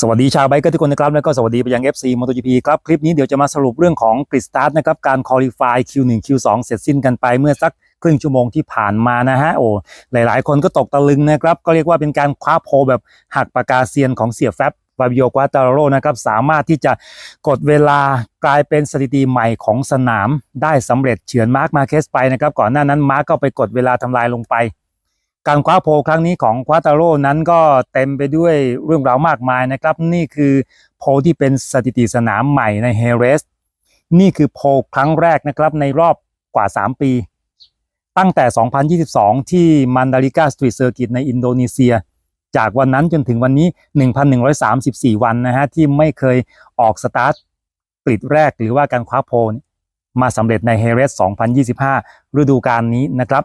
สวัสดีชาวไบเกอร์ทุกคนนะครับ แล้วก็สวัสดีไปยัง FC MotoGP ครับ คลิปนี้เดี๋ยวจะมาสรุปเรื่องของกริดสตาร์ทนะครับ การคอลี่ฟาย Q1 Q2 เสร็จสิ้นกันไปเมื่อสักครึ่งชั่วโมงที่ผ่านมานะฮะโอ้หลายๆ คนก็ตกตะลึงนะครับ ก็เรียกว่าเป็นการคว้าโพแบบหักปากกาเซียนของเสียแฟบฟาบิโอควาตาโรนะครับสามารถที่จะกดเวลากลายเป็นสถิติใหม่ของสนามได้สำเร็จเฉือนมาร์คมาเคสไปนะครับก่อนหน้านั้นมาร์คก็ไปกดเวลาทำลายลงไป การคว้าโพลครั้งนี้ของควาตาโร่นั้นก็เต็มไปด้วยเรื่องราวมากมายนะครับ นี่คือโพลที่เป็นสถิติสนามใหม่ในเฮเรส นี่คือโพลครั้งแรกนะครับในรอบกว่า 3 ปี ตั้งแต่ 2022 ที่มันดาริกาสตรีทเซอร์กิตในอินโดนีเซีย จากวันนั้นจนถึงวันนี้ 1,134 วันนะฮะที่ไม่เคยออกสตาร์ทกริดแรกหรือว่าการคว้าโพล มาสำเร็จในเฮเรส2025 ฤดูกาลนี้นะครับ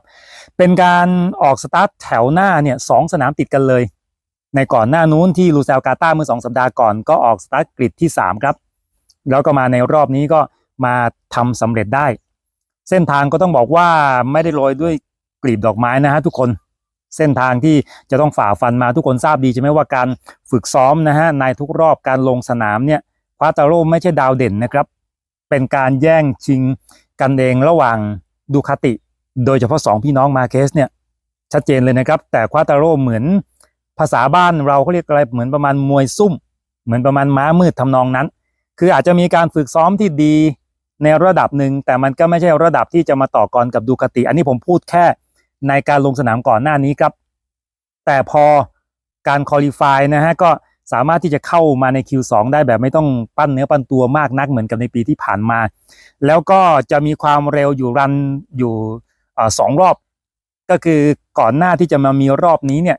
เป็นการออกสตาร์ทแถวหน้าเนี่ยสองสนามติดกันเลย ในก่อนหน้านู้นที่ลูเซลกาตาเมื่อสองสัปดาห์ก่อนก็ออกสตาร์ทกริดที่ 3 ครับ แล้วก็มาในรอบนี้ก็มาทำสำเร็จได้ เส้นทางก็ต้องบอกว่าไม่ได้โรยด้วยกลีบดอกไม้นะฮะทุกคนเส้นทางที่จะต้องฝ่าฟันมาทุกคนทราบดีใช่ไหมว่าการฝึกซ้อมนะฮะในทุกรอบการลงสนามเนี่ยควาตาโร่ไม่ใช่ดาวเด่นนะครับ เป็นการแย่งชิงกันเองระหว่างดูคาติ โดยเฉพาะ 2 พี่น้องมาเคสเนี่ยชัดเจนเลยนะครับ แต่ควาตาโร่เหมือนภาษาบ้านเราเขาเรียกอะไรเหมือนประมาณมวยซุ่ม เหมือนประมาณม้ามืดทำนองนั้น คืออาจจะมีการฝึกซ้อมที่ดีในระดับหนึ่งแต่มันก็ไม่ใช่ระดับที่จะมาต่อกรกับดูคาติ อันนี้ผมพูดแค่ในการลงสนามก่อนหน้านี้ครับ แต่พอการคอลี่ฟายนะฮะก็ สามารถที่จะเข้ามาใน Q2 ได้แบบไม่ต้องปั้นเนื้อปั้นตัวมากนักเหมือนกับในปีที่ผ่านมา แล้วก็จะมีความเร็วอยู่รันอยู่สองรอบ ก็คือก่อนหน้าที่จะมามีรอบนี้เนี่ย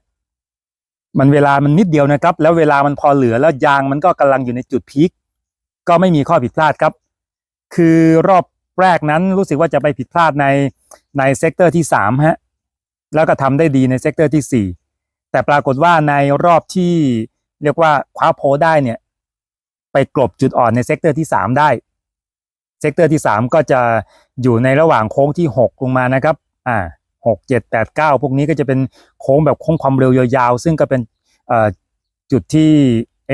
มันเวลามันนิดเดียวนะครับ แล้วเวลามันพอเหลือแล้วยางมันก็กำลังอยู่ในจุดพีคก็ไม่มีข้อผิดพลาดครับ คือรอบแรกนั้นรู้สึกว่าจะไปผิดพลาดในในเซกเตอร์ที่สามฮะแล้วก็ทำได้ดีในเซกเตอร์ที่สี่แต่ปรากฏว่าในรอบที่ เรียกว่าคว้าโพได้เนี่ย ไปกลบจุดอ่อนในเซกเตอร์ที่สามได้ เซกเตอร์ที่ 3 ก็จะอยู่ในระหว่างโค้งที่ 6 ลงมานะครับ อ่าหกเจ็ดแปดเก้าพวกนี้ก็จะเป็นโค้งแบบโค้งความเร็วยาวๆ ซึ่งก็เป็นจุดที่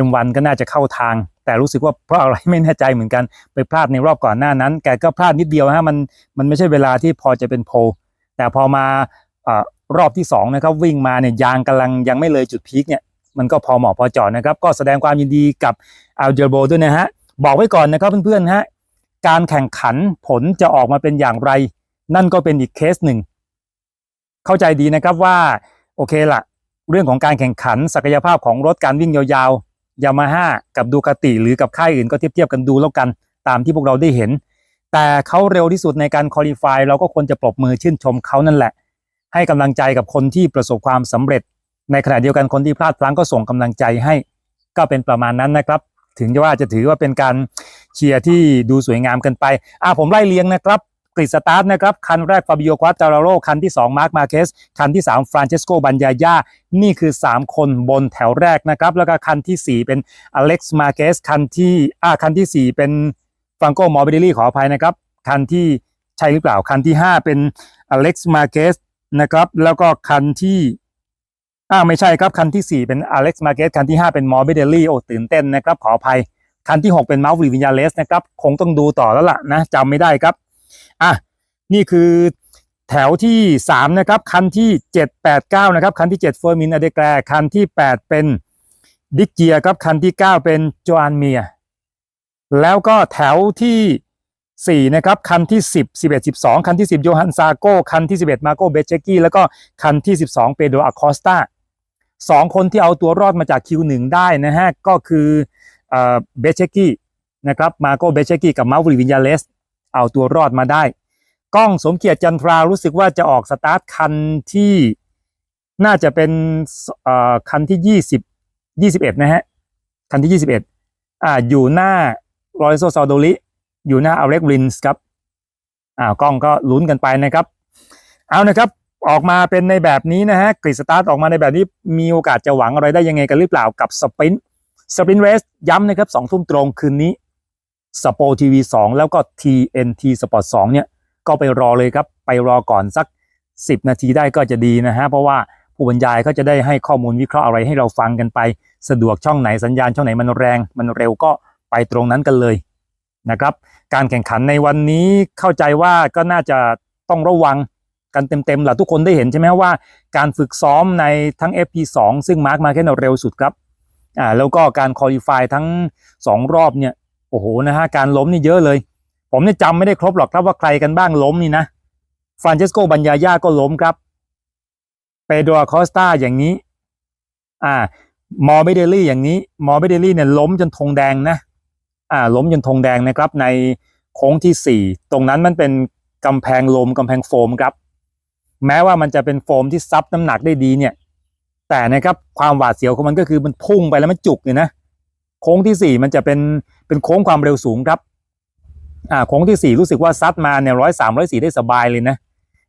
M1 ก็น่าจะเข้าทาง แต่รู้สึกว่าเพราะอะไรไม่แน่ใจเหมือนกันไปพลาดในรอบก่อนหน้านั้น แกก็พลาดนิดเดียวฮะมันมันไม่ใช่เวลาที่พอจะเป็นโพลแต่พอมาอรอบที่2นะครับวิ่งมาเนี่ยยางกำลังยังไม่เลยจุดพีคเนี่ย มันก็พอเหมาะพอเจอดนะครับ ก็แสดงความยินดีกับอัลเจโบด้วยนะฮะ บอกไว้ก่อนนะครับเพื่อนๆฮะการแข่งขันผลจะออกมาเป็นอย่างไร นั่นก็เป็นอีกเคสหนึ่ง เข้าใจดีนะครับว่าโอเคละเรื่องของการแข่งขันศักยภาพของรถการวิ่งยาวๆยามาฮ่ากับดูคาติหรือกับค่ายอื่นก็เทียบเทียบกันดูแล้วกันตามที่พวกเราได้เห็น แต่เขาเร็วที่สุดในการคอลี่ฟายเราก็ควรจะปรบมือชื่นชมเขานั่นแหละ ให้กำลังใจกับคนที่ประสบความสำเร็จ ในขณะเดียวกันคนที่พลาดพลั้งก็ส่งกำลังใจให้ก็เป็นประมาณนั้นนะครับ ถึงจะว่าจะถือว่าเป็นการเชียร์ที่ดูสวยงามกันไปอ่าผมไล่เลียงนะครับกริดสตาร์ทนะครับ คันแรกฟาบิโอควาตาโรคันที่ 2 มาร์คมาเคส คันที่ 3 ฟรานเชสโกบันยายานี่คือ 3 คนบนแถวแรกนะครับ แล้วก็คันทีสี่ 4 เป็นอเล็กซ์มาเคสคันที่อ่าคันที่ 4 เป็นฟรังโกมอร์เบเดลี่ขออภัยนะครับ คันที่ใช่หรือเปล่า คันที่ 5 เป็นอเล็กซ์มาเคสนะครับ แล้วก็คันที่ อ่าไม่ใช่ครับ คันที่ 4 เป็นอเล็กซ์มาเกสคันที่ 5 เป็นมอร์เบเดลี่โอ้ตื่นเต้นนะครับ ขออภัย คันที่ 6 เป็นมาร์วิวิญญาเลสนะครับ คงต้องดูต่อแล้วล่ะนะจำไม่ได้ครับ อะ นี่คือแถวที่ 3 นะครับ คันที่ 7 8 9 นะครับ คันที่7เฟอร์มินอเดแกรคันที่ 8 เป็นดิกเกียครับ คันที่ 9 เป็นจอานเมีย แล้วก็แถวที่4นะครับ คันที่ 10 11 12 คันที่ 10 โยฮันซาโกคันที่ 11 มาโกเบเชกี้ แล้วก็คันที่ 12 เปโดอะคอสตา สองคนที่เอาตัวรอดมาจาก Q1 ได้นะฮะก็คือเบเชกี้นะครับมาโกเบเชกี้กับมาวิวินยาเลส เอาตัวรอดมาได้ กล้องสมเกียรติจันทรารู้สึกว่าจะออกสตาร์ทคันที่น่าจะเป็นคันที่20 21นะฮะคันที่21อ่าอยู่หน้ารอยโซซาโดลิอยู่หน้าอเล็กรินส์ครับอ่ากล้องก็ลุ้นกันไปนะครับ เอานะครับ ออกมาเป็นในแบบนี้นะฮะกริดสตาร์ทออกมาในแบบนี้มีโอกาสจะหวังอะไรได้ยังไงกันหรือเปล่ากับสปรินต์สปรินต์เรสย้ำนะครับสองทุ่มตรงคืนนี้สปอร์ทีวีสองแล้วก็ TNT Sport 2เนี่ยก็ไปรอเลยครับ ไปรอก่อนสัก 10 นาทีได้ก็จะดีนะฮะเพราะว่าผู้บรรยายเขาจะได้ให้ข้อมูลวิเคราะห์อะไรให้เราฟังกันไป สะดวกช่องไหนสัญญาณช่องไหนมันแรง มันเร็วก็ไปตรงนั้นกันเลยนะครับ การแข่งขันในวันนี้เข้าใจว่าก็น่าจะต้องระวัง กันเต็มๆหละทุกคนได้เห็นใช่ไหมว่าการฝึกซ้อมในทั้ง FP2 ซึ่งมาร์คมาแค่เร็วสุดครับอ่าแล้วก็การคอลี่ฟายทั้ง 2 รอบเนี่ยโอ้โหนะฮะการล้มนี่เยอะเลย ผมเนี่ยจำไม่ได้ครบหรอกครับว่าใครกันบ้างล้มนี่นะฟรานเชสโกบัญญาย่าก็ล้มครับเปโดรคอสตาอย่างนี้อ่ามอร์เบเดลี่อย่างนี้มอร์เบเดลี่เนี่ยล้มจนธงแดงนะอ่าล้มจนธงแดงนะครับในโค้งที่สี่ตรงนั้นมันเป็นกำแพงลมกำแพงโฟมครับ แม้ว่ามันจะเป็นโฟมที่ซับน้ำหนักได้ดีเนี่ย แต่นะครับความหวาดเสียวของมันก็คือมันพุ่งไปแล้วมันจุกเนี่ยนะโค้งที่สี่มันจะเป็นเป็นโค้งความเร็วสูงครับอ่าโค้งที่สี่รู้สึกว่าซัดมาเนี่ยร้อยสามร้อยสี่ได้สบายเลยนะ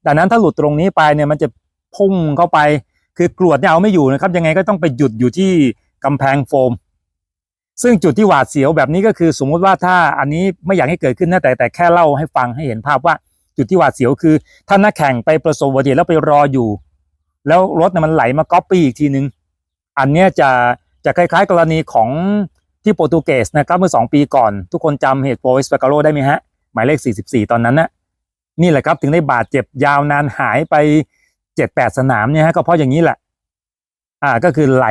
ดังนั้นถ้าหลุดตรงนี้ไปเนี่ยมันจะพุ่งเข้าไป คือกรวดเนี่ยเอาไม่อยู่นะครับ ยังไงก็ต้องไปหยุดอยู่ที่กำแพงโฟม ซึ่งจุดที่หวาดเสียวแบบนี้ก็คือ สมมุติว่าถ้าอันนี้ไม่อยากให้เกิดขึ้นนะแต่แต่แค่เล่าให้ฟังให้เห็นภาพว่า จุดที่หวาดเสียวคือ ถ้านักแข่งไปประสบอุบัติเหตุแล้วไปรออยู่ แล้วรถเนี่ยมันไหลมาก๊อปปี้อีกทีนึง อันเนี้ยจะจะคล้ายๆ กรณีของที่โปรตุเกสนะครับเมื่อ 2 ปีก่อน ทุกคนจำเหตุโปรเอสเปกาโรได้ไหมฮะ หมายเลข 44 ตอนนั้นนะนี่แหละครับถึงได้บาดเจ็บยาวนานหายไป 7-8 สนามเนี่ยฮะก็เพราะอย่างนี้แหละ อ่าก็คือไหล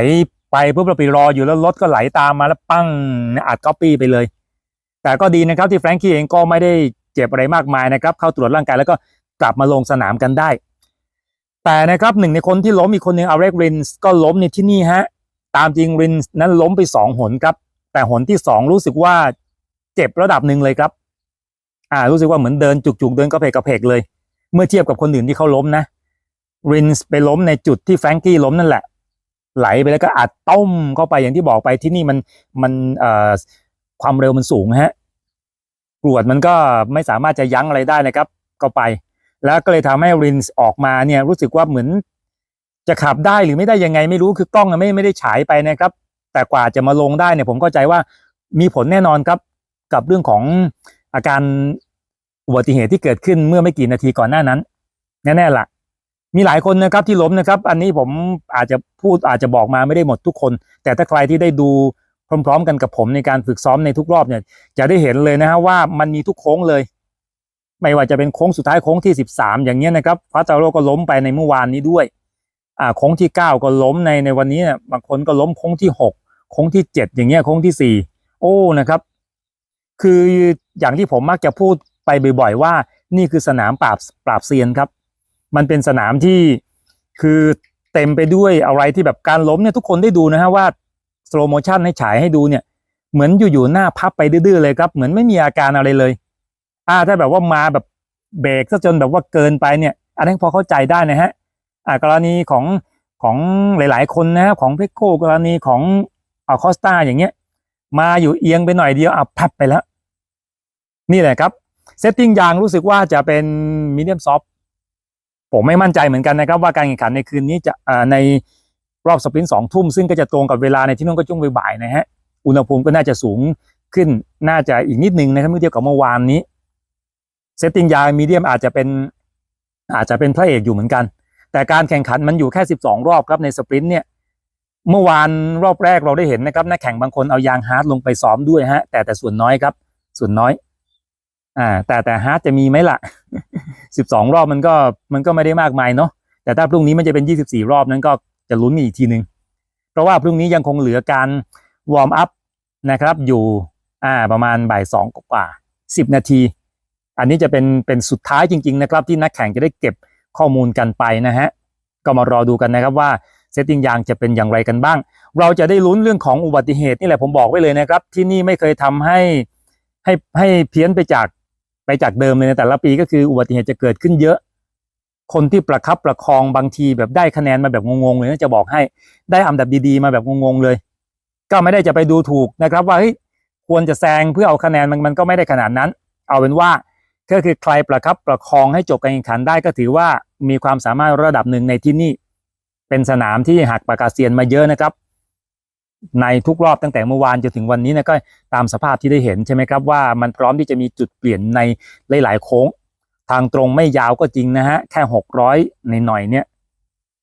ไปปุ๊บเราไปรออยู่แล้วรถก็ไหลตามมาแล้วปั้งอัดก๊อปปี้ไปเลย แต่ก็ดีนะครับที่แฟรงกี้เองก็ไม่ได้ เจ็บอะไรมากมายนะครับ เข้าตรวจร่างกายแล้วก็กลับมาลงสนามกันได้ แต่นะครับหนึ่งในคนที่ล้มอีกคนหนึ่งอาเล็กรินส์ก็ล้มในที่นี่ฮะตามจริงรินส์นั้นล้มไปสองหนครับ แต่หนที่สองรู้สึกว่าเจ็บระดับหนึ่งเลยครับ อ่ารู้สึกว่าเหมือนเดินจุกๆเดินกระเพกกระเพกเลย เมื่อเทียบกับคนอื่นที่เขาล้มนะรินส์ไปล้มในจุดที่แฟรงกี้ล้มนั่นแหละ ไหลไปแล้วก็อัดต้มเข้าไปอย่างที่บอกไปที่นี่มันมันเอ่อความเร็วมันสูงฮะ รวดมันก็ไม่สามารถจะยั้งอะไรได้นะครับก็ไป แล้วก็เลยทำให้รินส์ออกมาเนี่ยรู้สึกว่าเหมือนจะขับได้หรือไม่ได้ยังไงไม่รู้คือกล้องไม่ไม่ได้ฉายไปนะครับ แต่กว่าจะมาลงได้เนี่ยผมเข้าใจว่ามีผลแน่นอนครับกับเรื่องของอาการอุบัติเหตุที่เกิดขึ้นเมื่อไม่กี่นาทีก่อนหน้านั้นแน่ๆล่ะ มีหลายคนนะครับที่ล้มนะครับ อันนี้ผมอาจจะพูดอาจจะบอกมาไม่ได้หมดทุกคน แต่ถ้าใครที่ได้ดู พร้อม ๆ กันกับผมในการฝึกซ้อมในทุกรอบเนี่ย จะได้เห็นเลยนะฮะว่ามันมีทุกโค้งเลย ไม่ว่าจะเป็นโค้งสุดท้ายโค้งที่ 13 อย่างเงี้ยนะครับฟาตาโรก็ล้มไปในเมื่อวานนี้ด้วยอ่าโค้งที่ 9 ก็ล้มในในวันนี้เนี่ยบางคนก็ล้มโค้งที่ 6 โค้งที่ 7 อย่างเงี้ยโค้งที่ 4 โอ้นะครับ คืออย่างที่ผมมักจะพูดไปบ่อยๆว่า นี่คือสนามปราบปราบเซียนครับ มันเป็นสนามที่คือเต็มไปด้วยอะไรที่แบบการล้มเนี่ยทุกคนได้ดูนะฮะว่า สโลโมชันให้ฉายให้ดูเนี่ย เหมือนอยู่ๆหน้าพับไปดื้อๆเลยครับ เหมือนไม่มีอาการอะไรเลย อ่าถ้าแบบว่ามาแบบเบรกซะจนแบบว่าเกินไปเนี่ย อันนั้นพอเข้าใจได้นะฮะอ่ากรณีของของหลาย ๆ คนนะครับของเพโกกรณีของอาคอสตาอย่างเงี้ย มาอยู่เอียงไปหน่อยเดียวอะพับไปแล้ว นี่แหละครับเซตติ้งยางรู้สึกว่าจะเป็นมีเดียมซอฟผมไม่มั่นใจเหมือนกันนะครับ ว่าการแข่งขันในคืนนี้จะอ่าใน รอบสปรินต์สองทุ่มซึ่งก็จะตรงกับเวลาในที่นู่นก็ช่วงบ่ายๆนะฮะอุณหภูมิก็น่าจะสูงขึ้นน่าจะอีกนิดนึงนะครับเมื่อเทียบกับเมื่อวานนี้เซตติ้งยางมีเดียมอาจจะเป็นอาจจะเป็นพระเอกอยู่เหมือนกัน แต่การแข่งขันมันอยู่แค่ 12 รอบครับในสปรินต์เนี่ยเมื่อวานรอบแรกเราได้เห็นนะครับนักแข่งบางคนเอายางฮาร์ดลงไปซ้อมด้วยฮะ แต่แต่ส่วนน้อยครับ ส่วนน้อย อ่า แต่แต่ฮาร์ดจะมีไหมล่ะ 12 รอบมันก็มันก็ไม่ได้มากมายเนาะแต่ถ้าพรุ่งนี้มันจะเป็น 24 รอบนั้นก็ จะลุ้นอีกทีหนึ่งเพราะว่าพรุ่งนี้ยังคงเหลือการวอร์มอัพนะครับ อยู่อ่าประมาณบ่ายสองกว่าสิบนาที อันนี้จะเป็นเป็นสุดท้ายจริง ๆ นะครับ ที่นักแข่งจะได้เก็บข้อมูลกันไปนะฮะก็มารอดูกันนะครับว่าเซตติ้งยางจะเป็นอย่างไรกันบ้าง เราจะได้ลุ้นเรื่องของอุบัติเหตุนี่แหละผมบอกไว้เลยนะครับ ที่นี่ไม่เคยทำให้ให้ให้เพี้ยนไปจากไปจากเดิมเลยในแต่ละปีก็คืออุบัติเหตุจะเกิดขึ้นเยอะ คนที่ประคับประคองบางทีแบบได้คะแนนมาแบบงงๆเลยนะจะบอกให้ได้อันดับดีๆมาแบบงงๆเลย ก็ไม่ได้จะไปดูถูกนะครับ ว่าเฮ้ยควรจะแซงเพื่อเอาคะแนนมันมันก็ไม่ได้ขนาดนั้น เอาเป็นว่าก็คือใครประคับประคองให้จบการแข่งขันได้ก็ถือว่ามีความสามารถระดับหนึ่งในที่นี่ เป็นสนามที่หักปากกาเซียนมาเยอะนะครับ ในทุกรอบตั้งแต่เมื่อวานจนถึงวันนี้นะก็ตามสภาพที่ได้เห็นใช่ไหมครับว่ามันพร้อมที่จะมีจุดเปลี่ยนในหลาย ๆ โค้ง ทางตรงไม่ยาวก็จริงนะฮะ แค่หกร้อยในหน่อยเนี่ย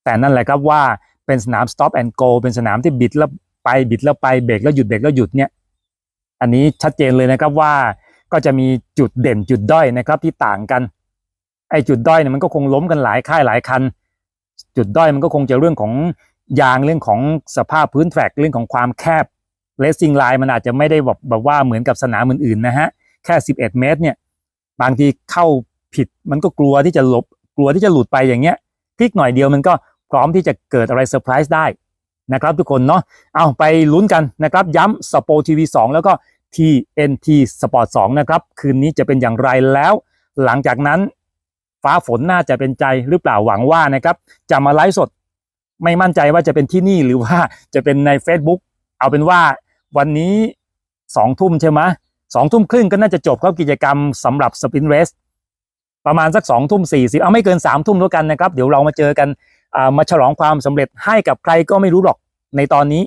แต่นั่นแหละครับว่าเป็นสนาม stop and go เป็นสนามที่บิดแล้วไปบิดแล้วไปเบรกแล้วหยุดเบรกแล้วหยุดเนี่ย อันนี้ชัดเจนเลยนะครับว่าก็จะมีจุดเด่นจุดด้อยนะครับที่ต่างกัน ไอ้จุดด้อยเนี่ยมันก็คงล้มกันหลายค่ายหลายคัน จุดด้อยมันก็คงจะเรื่องของยางเรื่องของสภาพพื้นแทร็กเรื่องของความแคบเลสซิ่งไลน์มันอาจจะไม่ได้แบบแบบว่าเหมือนกับสนามอื่นๆนะฮะแค่ 11 เมตรเนี่ยบางทีเข้า ผิด มันก็กลัวที่จะหลบ กลัวที่จะหลุดไปอย่างเงี้ยพลิกหน่อยเดียวมันก็พร้อมที่จะเกิดอะไรเซอร์ไพรส์ได้นะครับทุกคนเนาะ เอาไปลุ้นกันนะครับย้ำสปอร์ทีวี2แล้วก็ TNT Sport 2 นะครับ คืนนี้จะเป็นอย่างไรแล้ว หลังจากนั้นฟ้าฝนน่าจะเป็นใจหรือเปล่าหวังว่านะครับ จะมาไลฟ์สด ไม่มั่นใจว่าจะเป็นที่นี่หรือว่าจะเป็นใน Facebook เอาเป็นว่าวันนี้สองทุ่มใช่ไหมสองทุ่มครึ่งก็น่าจะจบครับกิจกรรมสำหรับสปินเรส ประมาณสักสองทุ่มสี่สิบเอาไม่เกินสามทุ่มแล้วกันนะครับ เดี๋ยวเรามาเจอกันมาฉลองความสำเร็จให้กับใครก็ไม่รู้หรอกในตอนนี้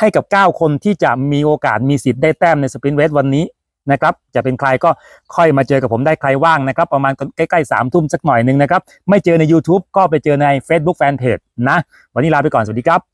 ให้กับ 9 คนที่จะมีโอกาสมีสิทธิ์ได้แต้มในสปรินเรสวันนี้นะครับจะเป็นใครก็ค่อยมาเจอกับผมได้ใครว่างนะครับ ประมาณใกล้ๆสามทุ่มสักหน่อยหนึ่งนะครับ ไม่เจอใน YouTube ก็ไปเจอใน Facebook Fanpage นะ วันนี้ลาไปก่อน สวัสดีครับ